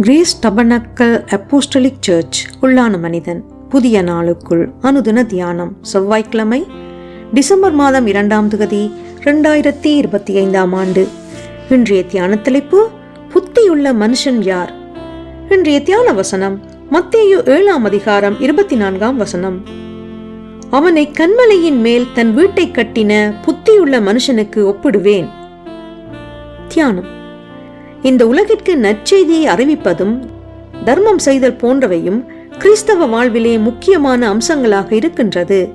Grace tabernacle apostolic search உள்ளான மனிதன். புதிய நாளுக்குள் அனுதின தியானம். செவ்வாய்க்கிழமை டிசம்பர் மாதம் இரண்டாம் தொகுதி ரெண்டாயிரத்தி இருபத்தி ஐந்தாம் ஆண்டு. இன்றைய தியான தலைப்பு புத்தியுள்ள மனுஷன் யார்? இன்றைய தியான வசனம் மத்தேயு ஏழாம் அதிகாரம் இருபத்தி நான்காம் வசனம். அவனை கண்மலையின் மேல் தன் வீட்டை கட்டின புத்தியுள்ள மனுஷனுக்கு ஒப்பிடுவேன். தியானம். இந்த உலகிற்கு நற்செய்தியை அறிவிப்பதும் தர்மம் செய்தல் போன்றவையும் கிறிஸ்தவ வாழ்விலே முக்கியமான அம்சங்களாக இருக்கின்றது.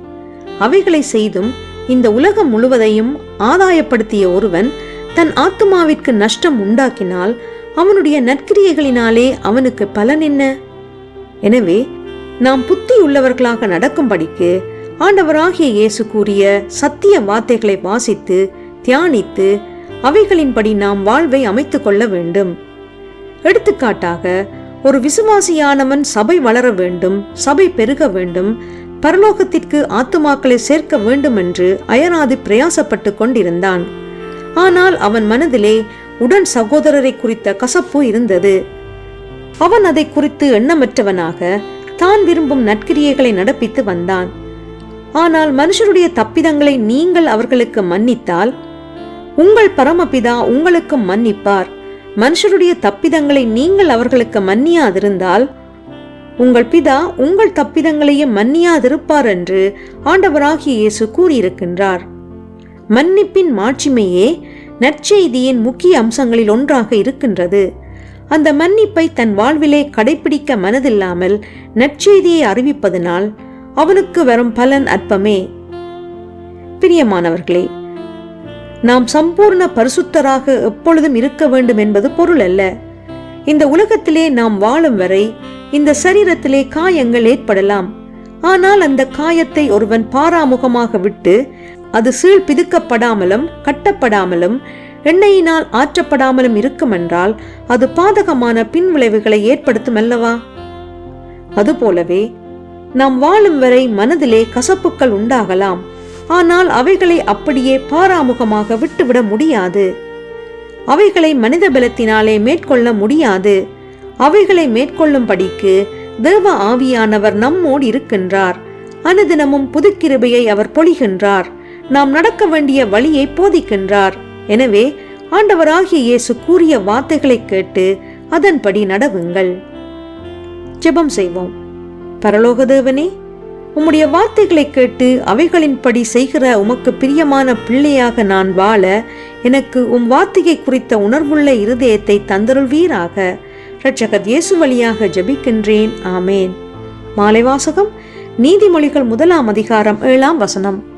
அவைகளை செய்தும் இந்த உலகம் முழுவதையும் ஆதாயப்படுத்திய ஒருவன் தன் ஆத்மாவிற்கு நஷ்டம் உண்டாக்கினால் அவனுடைய நற்கிரியைகளினாலே அவனுக்கு பலன் என்ன? எனவே நாம் புத்தி உள்ளவர்களாக நடக்கும்படிக்கு ஆண்டவராகிய இயேசு கூறிய சத்திய வார்த்தைகளை வாசித்து தியானித்து அவைகளின்படி நாம் வாழ்வை அமைத்துக் கொள்ள வேண்டும். எடுத்துக்காட்டாக ஒரு விசுவாசியானவன் சபை வளர வேண்டும் சபை பெருக வேண்டும் பரலோகத்திற்கு ஆத்துமாக்களை சேர்க்க வேண்டும் என்று அயராது பிரயாசப்பட்டு கொண்டிருந்தான். ஆனால் அவன் மனதிலே உடன் சகோதரரை குறித்த கசப்பு இருந்தது. அவன் அதை குறித்து எண்ணமற்றவனாக தான் விரும்பும் நற்கிரியைகளை நடப்பித்து வந்தான். ஆனால் மனுஷருடைய தப்பிதங்களை நீங்கள் அவர்களுக்கு மன்னித்தால் உங்கள் பரமபிதா உங்களுக்கு மன்னிப்பார். மனுஷருடைய தப்பிதங்களை நீங்கள் அவர்களுக்கு மன்னியாதிருந்தால் உங்கள் பிதா உங்கள் தப்பிதங்களையும் மன்னியாதிருப்பார் என்று ஆண்டவராகிய இயேசு கூறியிருக்கின்றார். மன்னிப்பின் மாட்சிமையே நற்செய்தியின் முக்கிய அம்சங்களில் ஒன்றாக இருக்கின்றது. அந்த மன்னிப்பை தன் வாழ்விலே கடைபிடிக்க மனதில்லாமல் நற்செய்தியை அறிவிப்பதனால் அவனுக்கு வரும் பலன் அற்பமே. பிரியமானவர்களே நாம் சம்பூர்ண பரிசுத்தராக எப்பொழுதும் இருக்க வேண்டும் என்பது பொருள் அல்ல. இந்த உலகத்திலே நாம் வாழும் வரை இந்த சரீரத்திலே காயங்கள் ஏற்படலாம். ஆனால் அந்த காயத்தை ஒருவன் பாராமுகமாக விட்டு அது சீழ் பிதுக்கப்படாமலும் கட்டப்படாமலும் எண்ணெயினால் ஆற்றப்படாமலும் இருக்குமென்றால் அது பாதகமான பின்விளைவுகளை ஏற்படுத்தும் அல்லவா? அதுபோலவே நாம் வாழும் வரை மனதிலே கசப்புக்கள் உண்டாகலாம். ஆனால் அவைகளை அப்படியே பாராமுகமாக விட்டுவிட முடியாது. அவைகளை மனித பலத்தினாலே மேற்கொள்ள முடியாது. அவைகளை மேற்கொள்ளும்படிக்கு தேவ ஆவியானவர் நம்மோடு இருக்கின்றார். அனுதினமும் புதுக்கிருபையை அவர் பொழிகின்றார். நாம் நடக்க வேண்டிய வழியை போதிக்கின்றார். எனவே ஆண்டவராகிய இயேசு கூறிய வார்த்தைகளை கேட்டு அதன்படி நடவுங்கள். ஜெபம் செய்வோம். பரலோக தேவனே உம்முடைய வார்த்தைகளை கேட்டு அவைகளின்படி செய்கிற உமக்கு பிரியமான பிள்ளையாக நான் வாழ எனக்கு உம் வார்த்தையை குறித்த உணர்வுள்ள இருதயத்தை தந்தருள்வீராக. இரட்சகர் இயேசு வழியாக ஜபிக்கின்றேன். ஆமேன். மாலை வாசகம். நீதிமொழிகள் முதலாம் அதிகாரம் ஏழாம் வசனம்.